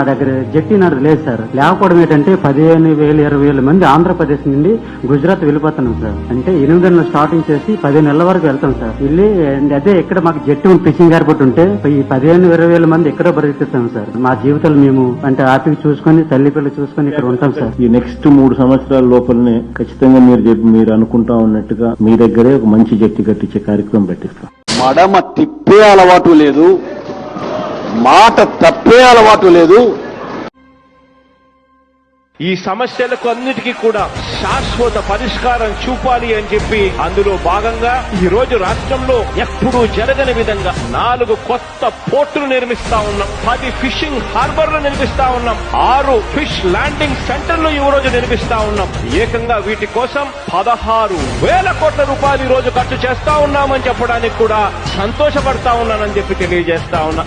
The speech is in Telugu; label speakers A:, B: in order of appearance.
A: మా దగ్గర జట్టి నది లేదు సార్. లేకపోవడం ఏంటంటే పదిహేను వేలు ఇరవై వేల మంది ఆంధ్రప్రదేశ్ నుండి గుజరాత్ వెళ్ళిపోతున్నాం సార్. అంటే ఎనిమిది నెలలు స్టార్టింగ్ చేసి పదిహేను నెలల వరకు వెళ్తాం సార్. వెళ్ళి అదే ఇక్కడ మాకు జట్టి ఫిషింగ్ ఎయిర్పోర్ట్ ఉంటే ఈ పదిహేను ఇరవై వేల మంది ఎక్కడో బ్రతికిస్తాం సార్. మా జీవితాలు మేము అంటే హ్యాపీగా చూసుకొని తల్లి పిల్లలు చూసుకొని ఇక్కడ ఉంటాం సార్.
B: ఈ నెక్స్ట్ మూడు సంవత్సరాల లోపలనే ఖచ్చితంగా మీరు చెప్పి మీరు అనుకుంటా ఉన్నట్టుగా మీ దగ్గరే ఒక మంచి జట్టి కట్టించే కార్యక్రమం పెట్టిస్తాం.
C: మడమ తిప్పే అలవాటు లేదు. మాట తప్పే అలవాటు లేదు.
D: ఈ సమస్యలకు అన్నిటికీ కూడా శాశ్వత పరిష్కారం చూపాలి అని చెప్పి అందులో భాగంగా ఈ రోజు రాష్ట్రంలో ఎప్పుడూ జరగని విధంగా నాలుగు కొత్త పోర్టులు నిర్మిస్తా ఉన్నాం. పది ఫిషింగ్ హార్బర్లు నిర్మిస్తా ఉన్నాం. ఆరు ఫిష్ ల్యాండింగ్ సెంటర్లు ఈ రోజు నిర్మిస్తా ఉన్నాం. ఏకంగా వీటి కోసం పదహారు వేల కోట్ల రూపాయలు ఈ రోజు ఖర్చు చేస్తా ఉన్నామని చెప్పడానికి కూడా సంతోషపడతా ఉన్నానని చెప్పి తెలియజేస్తా ఉన్నా.